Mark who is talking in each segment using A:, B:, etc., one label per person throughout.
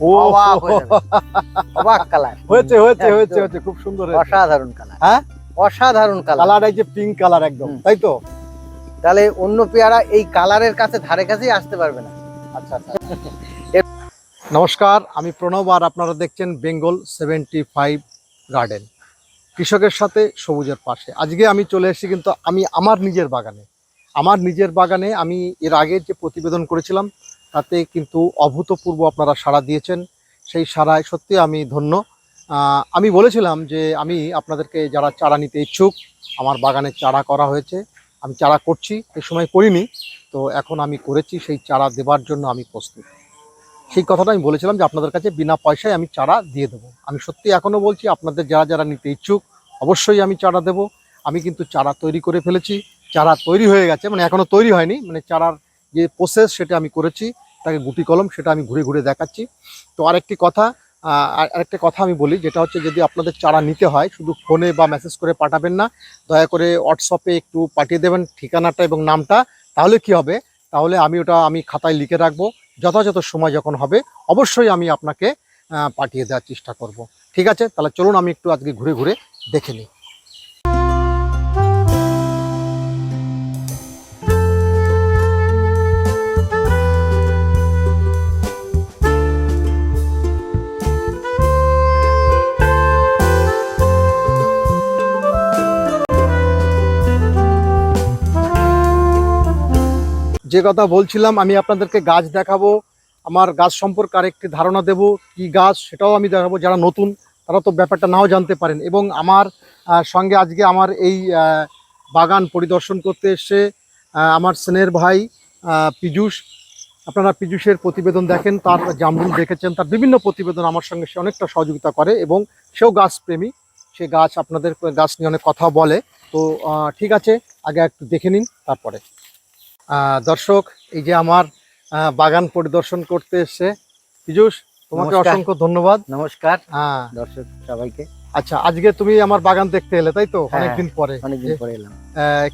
A: ও
B: অবাক যাবে। কালার
A: হয়েছে হয়েছে হয়েছে হয়েছে খুব সুন্দর
B: অসাধারণ কালার
A: হ্যাঁ?
B: অসাধারণ কালার
A: কালার এই যে পিঙ্ক কালার একদম তাই তো?
B: তাহলে অন্য পেয়ারা এই কালারের কাছে ধারে কাছেই আসতে পারবে না।
A: আচ্ছা আচ্ছা। নমস্কার আমি প্রণব আর আপনারা দেখছেন বেঙ্গল সেভেন্টি ফাইভ গার্ডেন। কৃষকের সাথে সবুজের পাশে। আজকে আমি চলে এসেছি কিন্তু আমি আমার নিজের বাগানে। আমার নিজের বাগানে আমি এর আগে যে প্রতিবেদন করেছিলাম তাতে কিন্তু অভূতপূর্ব আপনারা সাড়া দিয়েছেন। সেই সাড়ায় সত্যি আমি ধন্য। আমি বলেছিলাম যে আমি আপনাদেরকে যারা চারা নিতে ইচ্ছুক, আমার বাগানে চারা করা হয়েছে, আমি চারা করছি এই সময় করিনি, তো এখন আমি করেছি, সেই চারা দেবার জন্য আমি প্রস্তুত। সেই কথাটা আমি বলেছিলাম যে আপনাদের কাছে বিনা পয়সায় আমি চারা দিয়ে দেবো। আমি সত্যি এখনও বলছি, আপনাদের যারা যারা নিতে ইচ্ছুক, অবশ্যই আমি চারা দেব। আমি কিন্তু চারা তৈরি করে ফেলেছি, চারা তৈরি হয়ে গেছে মানে এখনও তৈরি হয়নি মানে চারার যে প্রসেস সেটা আমি করেছি। তাকে গুটি কলম সেটা আমি ঘুরে ঘুরে দেখাচ্ছি। তো আরেকটি কথা আর- আরেকটা কথা আমি বলি, যেটা হচ্ছে যদি আপনাদের চারা নিতে হয়, শুধু ফোনে বা মেসেজ করে পাঠাবেন না, দয়া করে হোয়াটসঅ্যাপে একটু পাঠিয়ে দেবেন ঠিকানাটা এবং নামটা, তাহলে কি হবে? তাহলে আমি ওটা আমি খাতায় লিখে রাখব, যথাযথ সময় যখন হবে, অবশ্যই আমি আপনাকে পাঠিয়ে দেওয়ার চেষ্টা করব। ঠিক আছে? তাহলে চলুন আমি একটু আজকে ঘুরে ঘুরে দেখে নিই। যে কথা বলছিলাম, আমি আপনাদেরকে গাছ দেখাবো, আমার গাছ সম্পর্কে আরেকটি ধারণা দেব, কি গাছ সেটাও আমি দেখাবো, যারা নতুন, তারা তো ব্যাপারটা নাও জানতে পারেন। এবং আমার সঙ্গে আজকে আমার এই বাগান পরিদর্শন করতে এসে আমার স্নেহের ভাই পীযূষ। আপনারা পীযূষের প্রতিবেদন দেখেন, তার জামরুল দেখেছেন, তার বিভিন্ন প্রতিবেদন আমার সঙ্গে সে অনেকটা সহযোগিতা করে এবং সেও গাছ প্রেমী সে গাছ আপনাদের, গাছ নিয়ে অনেক কথা বলে। তো ঠিক আছে, আগে একটু দেখে নিন, তারপরে। দর্শক এই যে আমার বাগান পরিদর্শন করতে এসছে। পীযূষ তোমাকে অসংখ্য ধন্যবাদ।
B: নমস্কার
A: হ্যাঁ।
B: দর্শক সবাইকে।
A: আচ্ছা আজকে তুমি আমার বাগান দেখতে এলে তাই তো?
B: হ্যাঁ,
A: অনেকদিন পরে।
B: অনেকদিন পরে এলাম।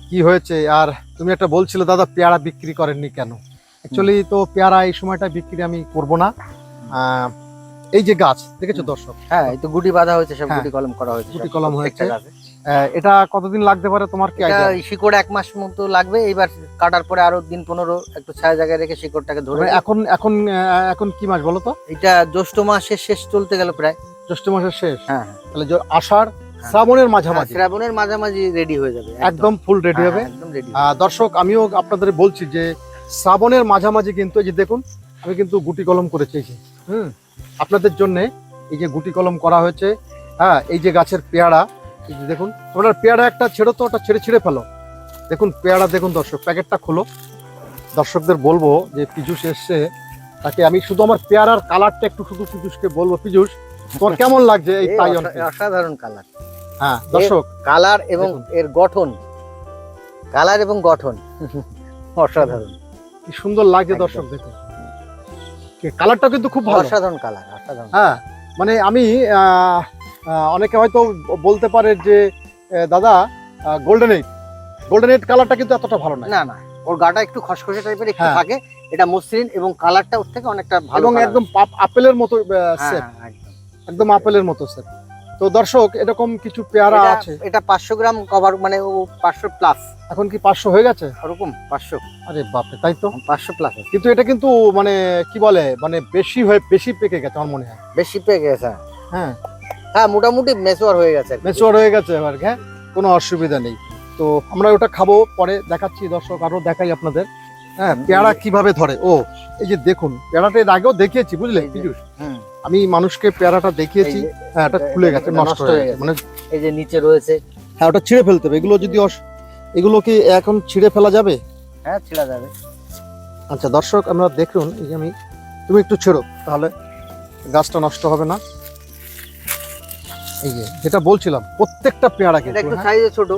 A: কি হয়েছে? আর তুমি একটা বলছিলে দাদা পেয়ারা বিক্রি করেননি কেন? অ্যাকচুয়ালি তো পেয়ারা এই সময়টা বিক্রি আমি করব না। আহ, এই যে গাছ দেখেছ দর্শক?
B: হ্যাঁ এই তো গুটি বাঁধা হয়েছে সব
A: হ্যাঁ,
B: গুটি কলম করা হয়েছে
A: গুটি কলম হয়েছে। এটা কতদিন লাগতে পারে তোমার কি আইডিয়া
B: শিকড় এক মাস মতো লাগবে এইবার কাটার পরে আরও দিন পনেরো একটু ছায়া জায়গায় রেখে শিকড়টাকে ধরে
A: এখন এখন এখন কি মাস বলো তো?
B: এটা জ্যৈষ্ঠ মাসের শেষ চলতে গেল প্রায়।
A: জ্যৈষ্ঠ মাসের শেষ?
B: হ্যাঁ
A: তাহলে আষাঢ় শ্রাবণের মাঝামাঝি।
B: শ্রাবণের মাঝামাঝি রেডি হয়ে যাবে
A: একদম। ফুল রেডি
B: হ্যাঁ,
A: হবে।
B: একদম রেডি
A: দর্শক আমিও আপনাদের বলছি যে শ্রাবণের মাঝামাঝি কিন্তু এই যে দেখুন আমি কিন্তু গুটি কলম করে চেয়েছি। হুম? আপনাদের জন্য এই যে গুটি কলম করা হয়েছে হ্যাঁ এই যে গাছের পেয়ারা দেখুন তোমরা পেয়ারা একটা ছেড়ো তো ওটা ছেড়ে ছিঁড়ে ফেলো। দেখুন পেয়ারা দেখুন দর্শক প্যাকেটটা খোলো। দর্শকদের বলব যে পীযুষ এসছে তাকে আমি শুধু আমার পেয়ারার কালারটা একটু শুধু পীযুষকে বলব। পীযুষ তোমার কেমন লাগছে এই
B: অসাধারণ কালার।
A: হ্যাঁ দর্শক
B: কালার এবং এর গঠন কালার এবং গঠন অসাধারণ।
A: কি সুন্দর লাগছে। দর্শক দেখুন। কালারটা কিন্তু খুব ভালো।
B: অসাধারণ কালার অসাধারণ।
A: হ্যাঁ মানে আমি অনেকে হয়তো বলতে পারে যে দাদা গোল্ডেন এইট গোল্ডেন এইট কালারটা কিন্তু এতটা ভালো নয়।
B: না না ওর গাটা একটু খসখসে টাইপের একটু
A: হ্যাঁ।
B: থাকে। এটা মসৃণ এবং কালারটা ওর থেকে অনেকটা ভালো
A: এবং একদম পাপ- আপেলের মতো
B: হ্যাঁ,
A: সেট
B: হ্যাঁ, একদম।
A: একদম আপেলের মতো সেট তো দর্শক এরকম কিছু পেয়ারা আছে?
B: এটা পাঁচশো গ্রাম কভার মানে ও পাঁচশো প্লাস
A: এখন কি পাঁচশো হয়ে গেছে?
B: ওরকম পাঁচশো।
A: আরে বাপরে তাই তো।
B: পাঁচশো প্লাস
A: কিন্তু এটা কিন্তু মানে কি বলে মানে বেশি হয়ে বেশি পেকে গেছে আমার মনে হয়।
B: বেশি পেকে গেছে।
A: হ্যাঁ।
B: হ্যাঁ মোটামুটি মেচুয়ার হয়ে গেছে
A: মেচুয়ার হয়ে গেছে এবার হ্যাঁ? কোনো অসুবিধা নেই। তো আমরা ওটা খাব পরে দেখাচ্ছি দর্শক আরও দেখাই আপনাদের। হ্যাঁ পেয়ারা কীভাবে ধরে? ও এই যে দেখুন পেয়ারাটা এর আগেও দেখিয়েছি বুঝলে পীযূষ? আমি মানুষকে পেয়ারাটা দেখিয়েছি হ্যাঁ এটা খুলে গেছে নষ্ট হয়ে গেছে মানে
B: এই যে নিচে রয়েছে।
A: হ্যাঁ ওটা ছিঁড়ে ফেলতে হবে। এগুলো যদি এগুলো কি এখন ছিঁড়ে ফেলা যাবে?
B: হ্যাঁ ছেড়া যাবে।
A: আচ্ছা দর্শক আমরা দেখুন এই যে আমি তুমি একটু ছেড়ো তাহলে গাছটা নষ্ট হবে না। এই যে যেটা বলছিলাম প্রত্যেকটা পেয়ারা কিন্তু
B: একটু
A: হ্যাঁ?
B: সাইজে ছোট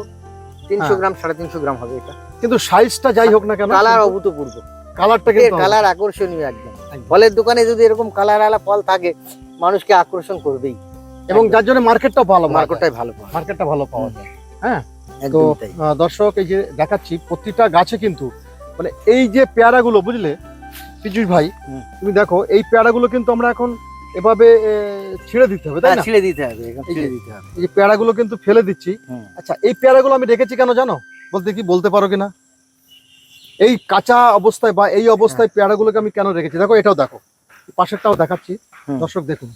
B: তিনশো
A: হ্যাঁ।
B: গ্রাম সাড়ে তিনশো গ্রাম হবে এটা।
A: কিন্তু সাইজটা যাই হোক না কেন
B: কালার অভূতপূর্ব।
A: কালারটা কিন্তু
B: কালার আকর্ষণীয় একদম। ফলের দোকানে যদি এরকম কালার আলা ফল থাকে মানুষকে আকর্ষণ করবেই।
A: এবং যার জন্য মার্কেটটা ভালো
B: মার্কেটটাই ভালো
A: মার্কেটটা ভালো পাওয়া যায়। হ্যাঁ? তো দর্শক এই যে দেখাচ্ছি প্রতিটা গাছে কিন্তু মানে এই যে পেয়ারাগুলো বুঝলে? পীযুষ ভাই তুমি দেখো এই পেয়ারাগুলো কিন্তু আমরা এখন এভাবে ছিঁড়ে দিতে হবে তাই
B: হ্যাঁ,
A: না?
B: ছিঁড়ে দিতে হবে ছিঁড়ে দিতে হবে।
A: এই যে পেয়ারাগুলো কিন্তু ফেলে দিচ্ছি। আচ্ছা এই পেয়ারাগুলো আমি রেখেছি কেন জানো? বলতে কি বলতে পারো কিনা? এই কাঁচা অবস্থায় বা এই অবস্থায় পেয়ারাগুলোকে আমি কেন রেখেছি? দেখো এটাও দেখো। পাশেরটাও দেখাচ্ছি। দর্শক দেখুন।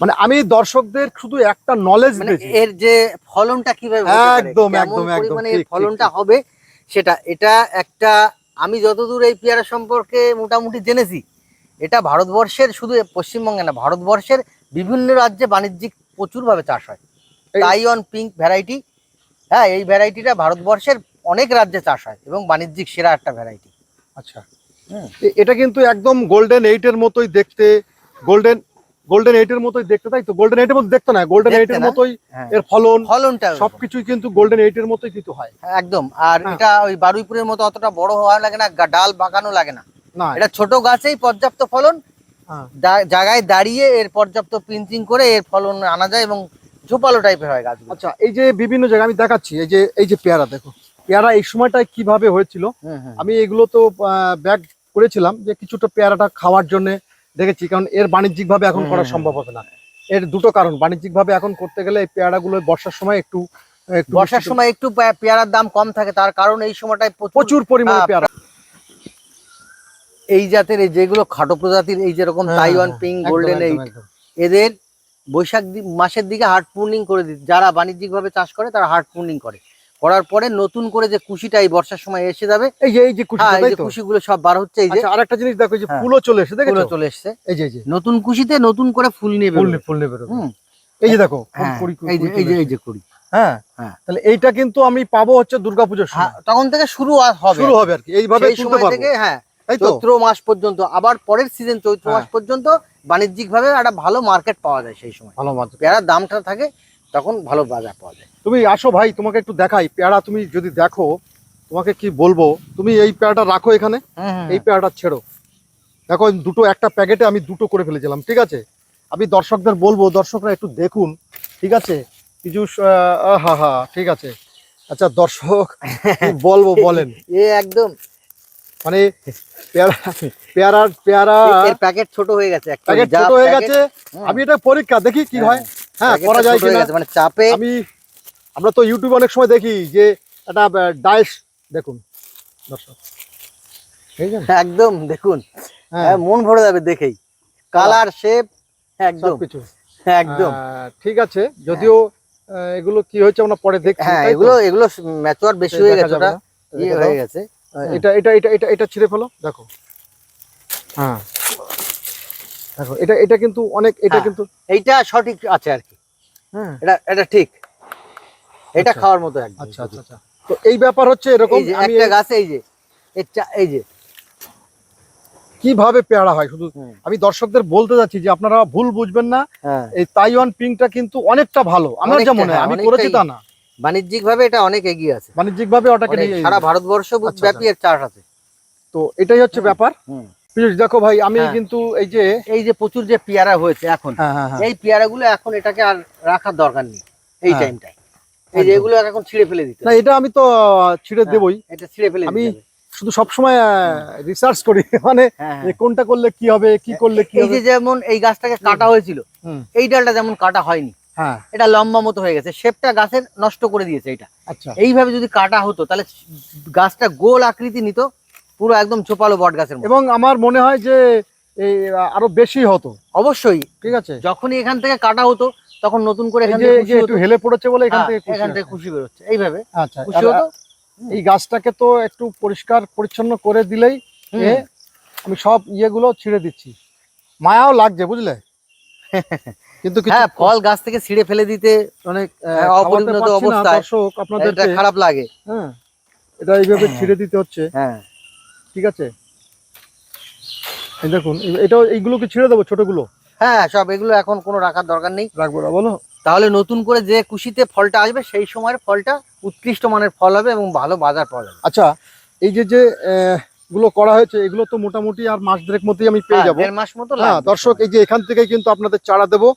A: মানে আমি দর্শকদের শুধু একটা নলেজ
B: মানে এর যে ফলনটা কীভাবে
A: একদম, একদম, একদম, ঠিক,
B: ফলনটা হবে সেটা এটা একটা আমি যতদূর এই পেয়ারা সম্পর্কে মোটামুটি জেনেছি এটা ভারতবর্ষের শুধু পশ্চিমবঙ্গে না ভারতবর্ষের বিভিন্ন রাজ্যে বাণিজ্যিক প্রচুরভাবে চাষ হয়। তাইওয়ান পিঙ্ক ভ্যারাইটি হ্যাঁ এই ভ্যারাইটিটা ভারতবর্ষের অনেক রাজ্যে চাষ হয় এবং বাণিজ্যিক সেরা একটা ভ্যারাইটি
A: আচ্ছা। এটা কিন্তু একদম গোল্ডেন এইটের মতোই দেখতে গোল্ডেন গোল্ডেন এইটের মতোই দেখতে তাই তো? গোল্ডেন এইটের মতো দেখতে না? গোল্ডেন এইটের মতোই
B: হ্যাঁ।
A: এর ফলন
B: ফলনটা
A: সবকিছুই কিন্তু গোল্ডেন এইটের মতোই কিন্তু হয়।
B: একদম। আর
A: হ্যাঁ।
B: এটা ওই বারুইপুরের মতো অতটা বড় হওয়া লাগে না ডাল বাগানো লাগে না।
A: না
B: এটা ছোট গাছেই পর্যাপ্ত ফলন।
A: হ্যাঁ।
B: জায়গায় দাঁড়িয়ে এর পর্যাপ্ত প্রিন্টিং করে এর ফলন আনা যায় এবং ঝোপালো টাইপের হয় গাছগুলো।
A: আচ্ছা এই যে বিভিন্ন জায়গায় আমি দেখাচ্ছি এই যে এই যে পেয়ারা দেখো। পেয়ারা এই সময়টায় কীভাবে হয়েছিল?
B: হুম, হুম।
A: আমি এগুলো তো ব্যাগ করেছিলাম যে কিছুটা পেয়ারাটা খাওয়ার জন্য দেখেছি কারণ এর বাণিজ্যিক ভাবে এখন করা সম্ভব হবে না। এর দুটো কারণ বাণিজ্যিক ভাবে এখন করতে গেলে এই পেয়ারাগুলো বর্ষার সময় একটু
B: বর্ষার সময় একটু পেয়ারার দাম কম থাকে তার কারণ এই সময়টায় প্রচুর
A: পরিমাণে
B: হ্যাঁ,
A: পেয়ারা
B: এই জাতের এই যেগুলো খাটো প্রজাতির এই যেরকম তাইওয়ান পিঙ্ক গোল্ডেন এই এদের বৈশাখ মাসের দিকে হার্ট পুর্নিং করে দিতে যারা বাণিজ্যিক ভাবে চাষ করে তারা হার্ট পুর্নিং করে। করার পরে নতুন করে যে কুশিটা এই বর্ষার সময় এসে যাবে
A: এই যে এই যে
B: হ্যাঁ কুশিগুলো সব বার হচ্ছে এই যে।
A: আচ্ছা আরেকটা জিনিস দেখো এই যে
B: হ্যাঁ।
A: ফুলও চলে এসে
B: ফুলও চলে এসছে।
A: এই যে এই যে।
B: নতুন কুশিতে নতুন করে ফুল নিয়ে
A: ফুল
B: বেরোবে।
A: ফুল নেবে
B: হুম।
A: এই যে দেখো
B: এই যে এই যে এই যে কুড়ি।
A: হ্যাঁ
B: হ্যাঁ।
A: তাহলে এইটা কিন্তু আমি পাবো হচ্ছে দুর্গাপুজোর সময়।
B: তখন থেকে শুরু হবে।
A: শুরু হবে আর কি এইভাবে তুলতে পারব।
B: হ্যাঁ চৈত্র মাস পর্যন্ত আবার পরের সিজন চৈত্র
A: হ্যাঁ।
B: মাস পর্যন্ত বাণিজ্যিক ভাবে একটা ভালো মার্কেট পাওয়া যায় সেই সময়।
A: ভালো মাছ
B: পেয়ারার দামটা থাকে তখন ভালো বাজার পাওয়া যায়।
A: তুমি আসো ভাই তোমাকে একটু দেখাই। পেয়ারা তুমি যদি দেখো তোমাকে কি বলব? তুমি এই পেয়ারাটা রাখো এখানে এই পেয়ারাটা ছেড়ো। দেখো দুটো একটা প্যাকেটে আমি দুটো করে ফেলেছিলাম ঠিক আছে? আমি দর্শকদের বলব দর্শকরা একটু দেখুন ঠিক আছে? কিছু হা হা ঠিক আছে। আচ্ছা দর্শক বলব বলেন?
B: এ একদম
A: মানে পেয়ারা পেয়ারার পেয়ারা
B: প্যাকেট ছোট হয়ে গেছে
A: প্যাকেট ছোট হয়ে গেছে। আমি এটা পরীক্ষা দেখি কি হয়। হ্যাঁ করা যায় কিনা?
B: মানে চাপে
A: আমি আমরা তো ইউটিউবে অনেক সময় দেখি যে একটা ডাইস দেখুন দর্শক
B: একদম দেখুন।
A: হ্যাঁ।
B: হ্যাঁ, মন ভরে যাবে দেখেই। কালার শেপ একদম।
A: সবকিছু।
B: একদম।
A: ঠিক আছে যদিও এগুলো কি হয়েছে আমরা পরে দেখছি
B: হ্যাঁ এগুলো এগুলো ম্যাচুয়ার বেশি হয়ে গেছে ওটা। ইয়ে হয়ে গেছে।
A: এটা এটা এটা এটা এটা ছিঁড়ে ফেলো দেখো। হ্যাঁ। দেখো এটা এটা কিন্তু অনেক এটা
B: হ্যাঁ।
A: কিন্তু
B: এইটা সঠিক আছে আর কি।
A: হ্যাঁ।
B: এটা এটা ঠিক। এটা
A: আচ্ছা।
B: খাওয়ার মতো একদম।
A: আচ্ছা আচ্ছা আচ্ছা। তো এই ব্যাপার হচ্ছে এরকম
B: একটা গাছ এই যে এই যে।
A: কীভাবে পেয়ারা হয়? শুধু আমি দর্শকদের বলতে যাচ্ছি যে আপনারা ভুল বুঝবেন না।
B: হ্যাঁ।
A: এই তাইওয়ান পিঙ্কটা কিন্তু অনেকটা ভালো। আমার
B: অনেকটা,
A: যা মনে হয়
B: হ্যাঁ,
A: আমি করেছি তা না।
B: বাণিজ্যিক ভাবে এটা অনেক এগিয়ে আছে।
A: বাণিজ্যিক ভাবে ওটাকে নিয়ে
B: সারা ভারতবর্ষ
A: আচ্ছা,
B: ব্যাপী এর চাষ আছে।
A: তো এটাই হচ্ছে ব্যাপার। দেখো ভাই আমি
B: হ্যাঁ।
A: কিন্তু এই যে
B: এই যে প্রচুর যে পেয়ারা হয়েছে এখন
A: হ্যাঁ হ্যাঁ
B: এই পেয়ারাগুলো এখন এটাকে আর রাখার দরকার নেই এই। টাইমটায়। এই যে। এগুলো এখন ছিঁড়ে ফেলে দিতে
A: না এটা আমি তো ছিঁড়ে। দেবই।
B: এটা ছিঁড়ে ফেলে
A: আমি শুধু সবসময় রিসার্চ করি। মানে। কোনটা করলে কি হবে কি করলে কি
B: এই যে যেমন এই গাছটাকে কাটা হয়েছিল এই ডালটা যেমন কাটা হয়নি
A: হ্যাঁ।
B: এটা লম্বা মতো হয়ে গেছে। শেপটা গাছের নষ্ট করে দিয়েছে এটা।
A: আচ্ছা।
B: এইভাবে যদি কাটা হতো তাহলে গাছটা গোল আকৃতি নিত পুরো একদম চোপালো বট গাছের
A: এবং আমার মনে হয় যে এই আরও বেশি হতো।
B: অবশ্যই।
A: ঠিক আছে?
B: যখনই এখান থেকে কাটা হতো তখন নতুন করে এখান থেকে
A: একটু হেলে পড়েছে বলে এখান
B: হ্যাঁ,
A: থেকে
B: এখান থেকে। খুশি বেরোচ্ছে। এইভাবে
A: আচ্ছা
B: খুশি হতো।
A: এই গাছটাকে তো একটু পরিষ্কার পরিচ্ছন্ন করে দিলেই আমি সব ইয়েগুলো ছিঁড়ে দিচ্ছি। মায়াও লাগছে বুঝলে? কিন্তু
B: হ্যাঁ ফল গাছ থেকে ছিঁড়ে ফেলে দিতে
A: অনেক
B: হ্যাঁ, অপরিণত অবস্থায়
A: দর্শক
B: এটা খারাপ লাগে।
A: হ্যাঁ এটা এইভাবে
B: হ্যাঁ।
A: ছিঁড়ে দিতে হচ্ছে।
B: হ্যাঁ।
A: ঠিক আছে? দেখুন এই- এটাও এইগুলো কি ছিঁড়ে দেবো ছোটগুলো?
B: হ্যাঁ সব এগুলো এখন কোনো রাখার দরকার নেই।
A: রাখব না বলো।
B: তাহলে নতুন করে যে কুশিতে ফলটা আসবে সেই সময়ের ফলটা উৎকৃষ্ট মানের ফল হবে এবং ভালো বাজার পাওয়া যাবে।
A: আচ্ছা এই যে যে আহ, গুলো করা হয়েছে এগুলো তো মোটামুটি আর মাস দেড়েক মধ্যেই আমি পেয়ে
B: হ্যাঁ,
A: যাব।
B: মাস মতো
A: হ্যাঁ দর্শক এই যে এখান থেকে কিন্তু আপনাদের চারা দেবো।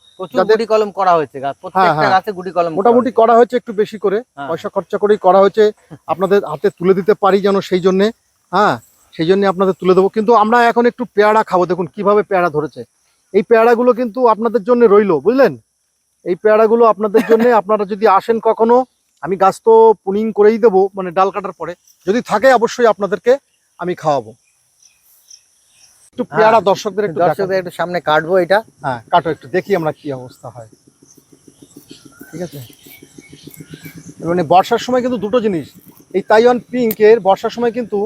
B: গুটি কলম করা হয়েছে
A: হ্যাঁ।
B: গাছে গুটি কলম
A: মোটামুটি করা হয়েছে একটু বেশি করে
B: হ্যাঁ।
A: পয়সা খরচা করেই করা হয়েছে। আপনাদের হাতে তুলে দিতে পারি যেন সেই জন্যে হ্যাঁ সেই জন্য আপনাদের তুলে দেবো। কিন্তু আমরা এখন একটু পেয়ারা খাব দেখুন কীভাবে পেয়ারা ধরেছে। এই পেয়ারাগুলো কিন্তু আপনাদের জন্য রইল বুঝলেন? এই পেয়ারাগুলো আপনাদের জন্য আপনারা যদি আসেন কখনো আমি গাছ তো পুনিং করেই দেবো মানে ডাল কাটার পরে। যদি থাকে অবশ্যই আপনাদেরকে আমি খাওয়াবো। একটু পেয়ারা দর্শকদের একটু
B: দর্শকদের একটু সামনে কাটবো এটা।
A: হ্যাঁ কাটো একটু দেখি আমরা কি অবস্থা হয়। ঠিক আছে? মানে বর্ষার সময় কিন্তু দুটো জিনিস। এই তাইওয়ান পিঙ্কের বর্ষার সময় কিন্তু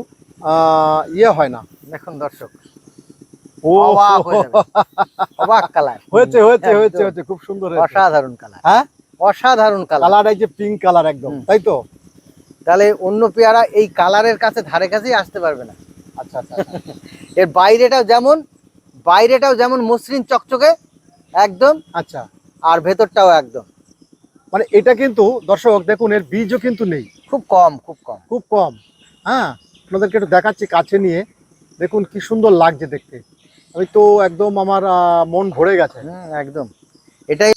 A: আহ, ইয়ে হয় না।
B: দেখুন দর্শক
A: ও
B: অবাক হয়ে কালার।
A: হয়েছে হয়েছে হয়েছে হয়েছে খুব সুন্দর
B: অসাধারণ কালার।
A: হ্যাঁ?
B: অসাধারণ কালার।
A: কালার এই যে পিঙ্ক কালার একদম। তাই তো?
B: তাহলে অন্য পেয়ারা এই কালারের কাছে ধারে কাছেই আসতে পারবে না।
A: আচ্ছা আচ্ছা আচ্ছা।
B: এর বাইরেটাও যেমন বাইরেটাও যেমন মসৃণ চকচকে একদম।
A: আচ্ছা।
B: আর ভেতরটাও একদম।
A: মানে এটা কিন্তু দর্শক দেখুন এর বীজও কিন্তু নেই।
B: খুব কম খুব কম।
A: খুব কম। হ্যাঁ আপনাদেরকে একটু দেখাচ্ছি কাছে নিয়ে। দেখুন কি সুন্দর লাগছে দেখতে। আমি তো একদম আমার মন ভরে গেছে।
B: হুম, একদম। এটাই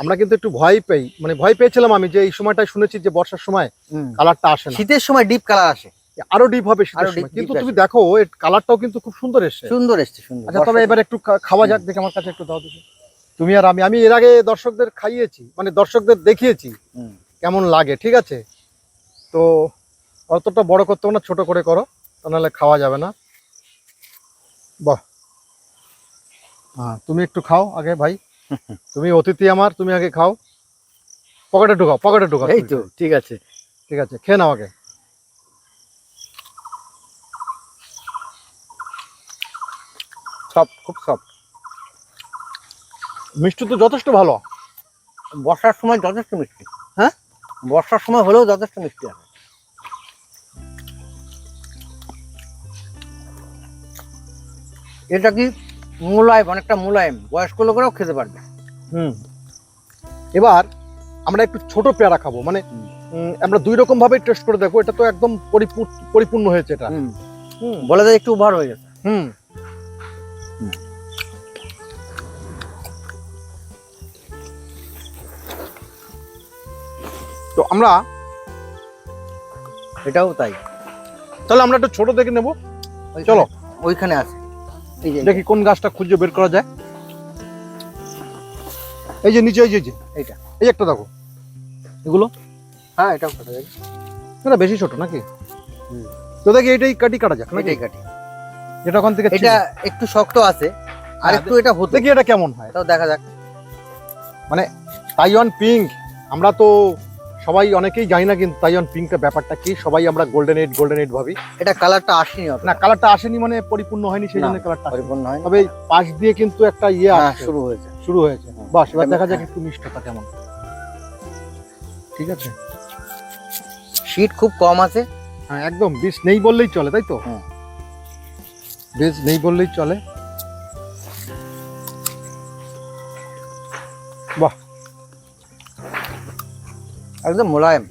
A: আমরা কিন্তু একটু ভয় পাই মানে ভয় পেয়েছিলাম আমি যে এই সময়টা শুনেছি যে বর্ষার সময় কালারটা আসে না।
B: শীতের সময় ডিপ কালার আসে।
A: আরও ডিপ হবে শীতের
B: আরও
A: সময়। কিন্তু তুমি দেখো এর কালারটাও কিন্তু খুব সুন্দর এসছে।
B: সুন্দর এসছে সুন্দর।
A: আচ্ছা তবে এবার একটু খাওয়া যাক দেখে আমার কাছে একটু দাও দেখি। তুমি আর আমি আমি এর আগে দর্শকদের খাইয়েছি মানে দর্শকদের দেখিয়েছি। কেমন লাগে ঠিক আছে? তো অতটা বড় করতে না ছোট করে করো তা নাহলে খাওয়া যাবে না। বাহ। হ্যাঁ তুমি একটু খাও আগে ভাই। তুমি অতিথি আমার তুমি আগে খাও। পকেটে ঢুকাও পকেটে ঢুকাও
B: এই তো ঠিক আছে।
A: ঠিক আছে খেয়ে নাও আগে।
B: সব খুব সব।
A: মিষ্টি তো যথেষ্ট ভালো।
B: বর্ষার সময় যথেষ্ট মিষ্টি।
A: হ্যাঁ?
B: বর্ষার সময় হলেও যথেষ্ট মিষ্টি আছে এটা কি মোলায়েম অনেকটা মোলায়েম। বয়স্ক লোকেরাও খেতে পারবে।
A: হুম। এবার আমরা একটু ছোট পেয়ারা খাব। মানে আমরা দুই রকম ভাবে টেস্ট করে দেখো এটা তো একদম পরিপূর- পরিপূর্ণ হয়েছে এটা।
B: হুম।
A: হুম।
B: বলে যায় একটু উভার হয়ে গেছে।
A: হুম। তো আমরা
B: এটাও তাই।
A: তাহলে আমরা একটু ছোট দেখে নেব। চলো।
B: ওইখানে আছে।
A: দেখি কোন গাছটা খুঁজে বের করা যায়। এই যে নিচে এই যে এই যে,
B: এইটা।
A: এই একটা দেখো। এগুলো?
B: হ্যাঁ এটাও কাটা যায়।
A: এটা বেশি ছোট নাকি? তো দেখি এটাই কাটি কাটা যাক
B: এটাই কাটি।
A: এটা ওখান থেকে
B: এটা একটু শক্ত আছে। আর
A: হ্যাঁ,
B: একটু এটা হতে
A: দেখি এটা কেমন হয়।
B: তাও দেখা যাক।
A: মানে তাইওয়ান পিঙ্ক আমরা তো সবাই অনেকেই জানি না কিন্তু তাইওয়ান পিঙ্কের ব্যাপারটা কি সবাই আমরা গোল্ডেন এইট গোল্ডেন এইট ভাবি।
B: এটা কালারটা আসেনি
A: না কালারটা আসেনি মানে পরিপূর্ণ হয়নি সেই জন্য কালারটা
B: পরিপূর্ণ হয়
A: তবে পাশ দিয়ে কিন্তু একটা ইয়ে
B: হ্যাঁ শুরু হয়েছে।
A: শুরু হয়েছে।
B: হ্যাঁ।
A: বাস এবার দেখা যাক
B: হ্যাঁ।
A: একটু মিষ্টতা কেমন। ঠিক আছে?
B: শীত খুব কম আছে।
A: হ্যাঁ একদম বীজ নেই বললেই চলে তাই তো?
B: হ্যাঁ।
A: বীজ নেই বললেই চলে। বাহ
B: একদম মোলায়েম।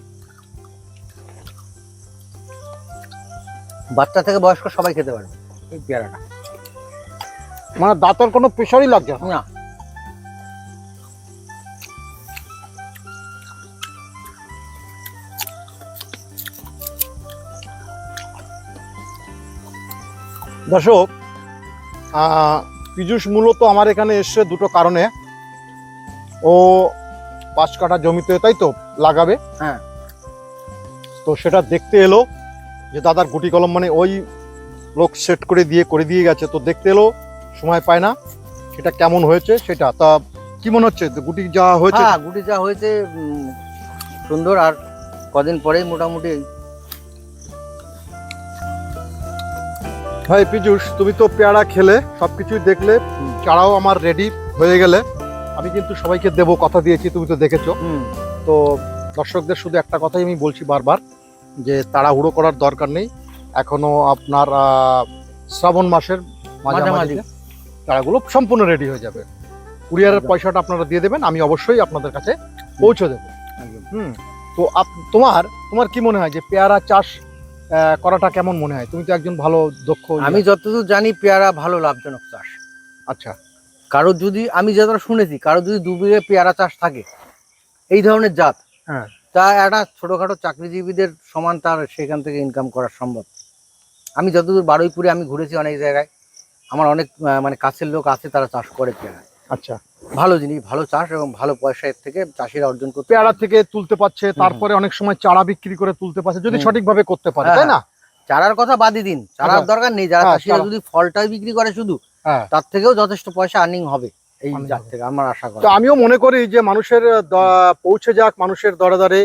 B: বাচ্চা থেকে বয়স্ক সবাই খেতে পারবে। এই পেয়ারাটা।
A: মানে দাঁতের কোনো প্রেশারই লাগছে না? দর্শক পীযূষ মূলত আমার এখানে এসছে দুটো কারণে। ও পাঁচ কাঠা জমিতে তাই তো? লাগাবে।
B: হ্যাঁ।
A: তো সেটা দেখতে এলো যে দাদার গুটি কলম মানে ওই লোক সেট করে দিয়ে করে দিয়ে গেছে। তো দেখতে এলো সময় পায় না। সেটা কেমন হয়েছে সেটা? তা কি মনে হচ্ছে? গুটি যা হয়েছে
B: হ্যাঁ গুটি যা হয়েছে সুন্দর। আর কদিন পরেই মোটামুটি
A: ভাই পীযূষ তুমি তো পেয়ারা খেলে সবকিছুই দেখলে।
B: হুম।
A: চারাও আমার রেডি হয়ে গেলে। আমি কিন্তু সবাইকে দেবো কথা দিয়েছি তুমি তো দেখেছ। তো দর্শকদের শুধু একটা কথাই আমি বলছি বারবার যে তাড়াহুড়ো করার দরকার নেই। এখনও আপনার শ্রাবণ মাসের মাঝামাঝি। চারাগুলো সম্পূর্ণ রেডি হয়ে যাবে। কুরিয়ারের পয়সাটা আপনারা দিয়ে দেবেন আমি অবশ্যই আপনাদের কাছে পৌঁছে দেবো। হুম তো আপ- তোমার তোমার কি মনে হয় যে পেয়ারা চাষ করাটা কেমন মনে হয়? তুমি তো একজন ভালো দক্ষ ইয়ে।
B: আমি যতদূর জানি পেয়ারা ভালো লাভজনক চাষ।
A: আচ্ছা।
B: কারও যদি আমি যতটা শুনেছি কারও যদি দু বিঘে পেয়ারা চাষ থাকে এই ধরনের জাত।
A: হ্যাঁ।
B: তা একটা ছোটখাটো চাকরিজীবীদের সমান তার সেখান থেকে ইনকাম করা সম্ভব। আমি যতদূর বারুইপুরে আমি ঘুরেছি অনেক জায়গায় আমার অনেক মানে কাছের লোক আছে তারা চাষ করে পেয়ারা।
A: আচ্ছা।
B: ভালো জিনিস ভালো চাষ এবং ভালো পয়সা এর থেকে চাষিরা অর্জন করতে
A: পেয়ারা থেকে তুলতে পারছে তারপরে অনেক সময় চারা বিক্রি করে তুলতে পারছে যদি সঠিকভাবে করতে পারে
B: হ্যাঁ,
A: তাই না?
B: চারার কথা বাদই দিন চারার। দরকার নেই। যারা
A: হ্যাঁ,
B: চাষিরা যদি ফলটাই বিক্রি করে শুধু
A: হ্যাঁ।
B: তার থেকেও যথেষ্ট পয়সা আর্নিং হবে। এই থেকে আমার আশা করি।
A: তো আমিও মনে করি যে মানুষের পৌঁছে যাক মানুষের দরে দরে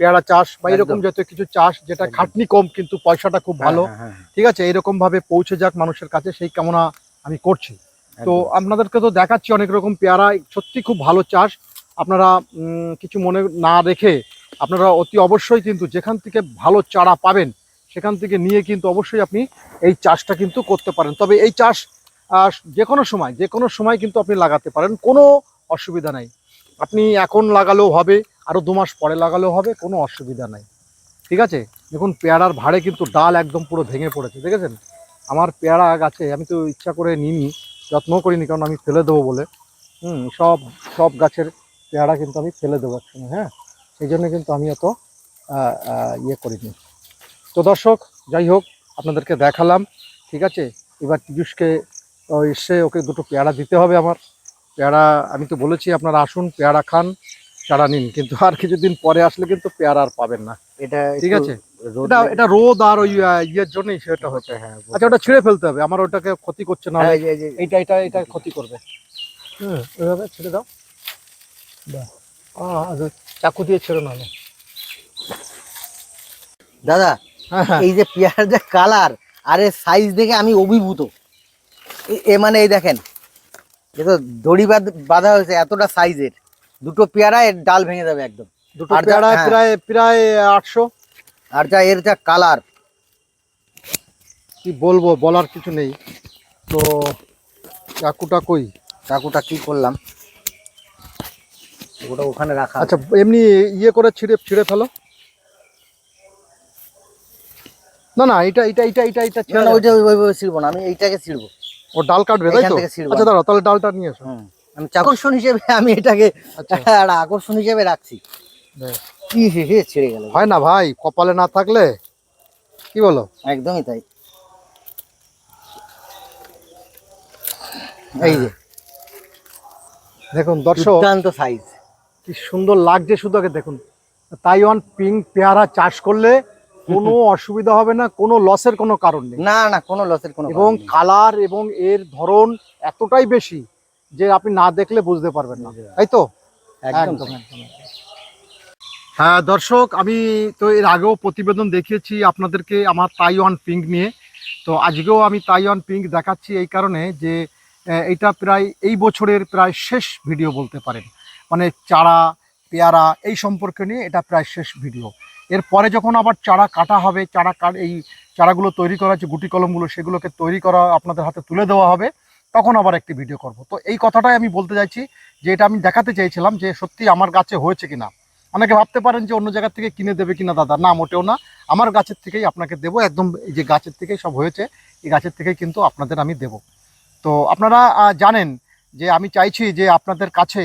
A: পেয়ারা চাষ বা এরকম। জাতীয় কিছু চাষ যেটা খাটনি কম কিন্তু পয়সাটা খুব ভালো।
B: হ্যাঁ, হ্যাঁ, হ্যাঁ,
A: ঠিক আছে এরকম ভাবে পৌঁছে যাক মানুষের কাছে সেই কামনা আমি করছি। তো আপনাদেরকে তো দেখাচ্ছি অনেক রকম পেয়ারা সত্যি খুব ভালো চাষ। আপনারা উম, কিছু মনে না রেখে আপনারা অতি অবশ্যই কিন্তু যেখান থেকে ভালো চারা পাবেন সেখান থেকে নিয়ে কিন্তু অবশ্যই আপনি এই চাষটা কিন্তু করতে পারেন। তবে এই চাষ যে কোনো সময় যে কোনো সময় কিন্তু আপনি লাগাতে পারেন, কোনো অসুবিধা নাই। আপনি এখন লাগালেও হবে আরও দু মাস পরে লাগালেও হবে, কোনো অসুবিধা নাই। ঠিক আছে? দেখুন, পেয়ারার ভাড়ে কিন্তু ডাল একদম পুরো ভেঙে পড়েছে, দেখেছেন? আমার পেয়ারা গাছে, আমি তো ইচ্ছা করে নিইনি, যত্ন করিনি, কারণ আমি ফেলে দেবো বলে। হুম, সব সব গাছের পেয়ারা কিন্তু আমি ফেলে দেবো একসঙ্গে হ্যাঁ? সেই জন্য কিন্তু আমি অত ইয়ে করিনি। তো দর্শক, যাই হোক, আপনাদেরকে দেখালাম, ঠিক আছে? এবার পীযুষকে ও এসে ওকে দুটো পেয়ারা দিতে হবে আমার। পেয়ারা আমি তো বলেছি আপনারা আসুন পেয়ারা খান চারা নিন। কিন্তু আর কিছুদিন পরে আসলে কিন্তু পেয়ারা আর পাবেন না।
B: এটা
A: ঠিক আছে। এটা এটা রোদ আর ওই ইয়ের জন্যই সেটা হচ্ছে।
B: হ্যাঁ
A: আচ্ছা ওটা ছিঁড়ে ফেলতে হবে। আমার ওটাকে ক্ষতি করছে না।
B: হ্যাঁ,
A: এইটা এটা এটা ক্ষতি করবে। হুম ওইভাবে ছেড়ে দাও। চাকু দিয়ে ছেড়ে না
B: দাদা
A: হ্যাঁ হ্যাঁ।
B: এই যে পেয়ারার যে কালার আর এর সাইজ দেখে আমি অভিভূত। এ- মানে এই দেখেন এ তো দড়ি বাঁধ- বাঁধা হয়েছে এতটা সাইজের দুটো পেয়ারা এর ডাল ভেঙে যাবে একদম।
A: দুটো পেয়ারা
B: হ্যাঁ।
A: প্রায় প্রায় আটশো।
B: আর যা এর যা কালার
A: কি বলব বলার কিছু নেই। তো চাকুটা কই?
B: চাকুটা কি করলাম? ওটা ওখানে রাখা
A: আচ্ছা এমনি ইয়ে করে ছিঁড়ে ছিঁড়ে ফেলো। না না এটা এটা এটা এটা এটা ছেড়ে
B: না। ওইটা ওইভাবে ছিড়বো না আমি এইটাকে ছিড়বো।
A: ও ডাল কাটবে তাই তো? আচ্ছা দাঁড়াও তাহলে ডালটা নিয়ে এসো
B: আমি আকর্ষণ হিসেবে আমি এটাকে
A: আচ্ছা।
B: আকর্ষণ হিসেবে রাখছি। হে গেল।
A: হয় না ভাই কপালে না থাকলে কি বলো?
B: একদমই তাই। এই যে।
A: দেখুন দর্শক
B: দুর্দান্ত সাইজ
A: কি সুন্দর লাগছে শুধু আগে দেখুন। তাইওয়ান পিঙ্ক পেয়ারা চাষ করলে কোনো অসুবিধা হবে না কোনো লসের কোনো কারণ নেই।
B: না না কোনো লসের কোনো
A: এবং কালার এবং এর ধরন এতটাই বেশি যে আপনি না দেখলে বুঝতে পারবেন না। তাই তো?
B: একদম।
A: হ্যাঁ দর্শক আমি তো এর আগেও প্রতিবেদন দেখিয়েছি আপনাদেরকে আমার তাইওয়ান পিঙ্ক নিয়ে। তো আজকেও আমি তাইওয়ান পিঙ্ক দেখাচ্ছি এই কারণে যে এটা প্রায় এই বছরের প্রায় শেষ ভিডিও বলতে পারেন। মানে চারা পেয়ারা এই সম্পর্কে নিয়ে এটা প্রায় শেষ ভিডিও এরপরে যখন আবার চারা কাটা হবে, চারা এই চারাগুলো তৈরি করা আছে গুটি কলমগুলো সেগুলোকে তৈরি করা আপনাদের হাতে তুলে দেওয়া হবে, তখন আবার একটি ভিডিও করব। তো এই কথাটাই আমি বলতে চাইছি যে এটা আমি দেখাতে চাইছিলাম যে সত্যি আমার গাছে হয়েছে কিনা। অনেকে ভাবতে পারেন যে অন্য জায়গা থেকে কিনে দেবে কিনা, দাদা। না, মোটেও না। আমার গাছের থেকেই আপনাকে দেবো, একদম এই যে গাছের থেকেই সব হয়েছে, এই গাছের থেকেই কিন্তু আপনাদের আমি দেব। তো আপনারা জানেন যে আমি চাইছি যে আপনাদের কাছে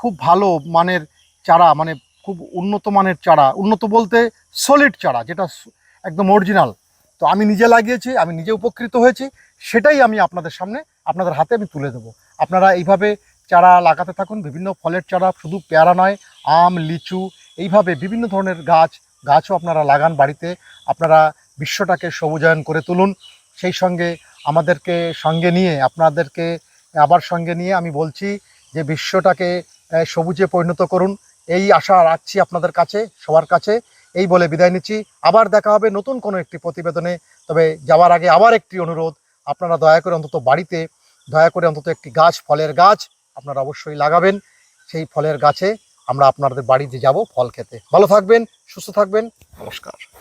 A: খুব ভালো মানের চারা মানে খুব উন্নত মানের চারা, উন্নত বলতে সলিড চারা, যেটা একদম অরিজিনাল তো আমি নিজে লাগিয়েছি, আমি নিজে উপকৃত হয়েছি, সেটাই আমি আপনাদের সামনে, আপনাদের হাতে আমি তুলে দেবো। আপনারা এইভাবে চারা লাগাতে থাকুন, বিভিন্ন ফলের চারা শুধু পেয়ারা নয়, আম, লিচু, এইভাবে বিভিন্ন ধরনের গাছ, গাছও আপনারা লাগান বাড়িতে। আপনারা বিশ্বটাকে সবুজায়ন করে তুলুন। সেই সঙ্গে আমাদেরকে সঙ্গে নিয়ে, আপনাদেরকে আবার সঙ্গে নিয়ে আমি বলছি যে বিশ্বটাকে সবুজে পরিণত করুন। এই আশা রাখছি আপনাদের কাছে, সবার কাছে। এই বলে বিদায় নিচ্ছি। আবার দেখা হবে নতুন কোনো একটি প্রতিবেদনে। তবে যাওয়ার আগে আবার একটি অনুরোধ, আপনারা দয়া করে অন্তত বাড়িতে, দয়া করে অন্তত একটি গাছ, ফলের গাছ আপনারা অবশ্যই লাগাবেন। সেই ফলের গাছে আমরা আপনাদের বাড়িতে যাব ফল খেতে। ভালো থাকবেন, সুস্থ থাকবেন। নমস্কার।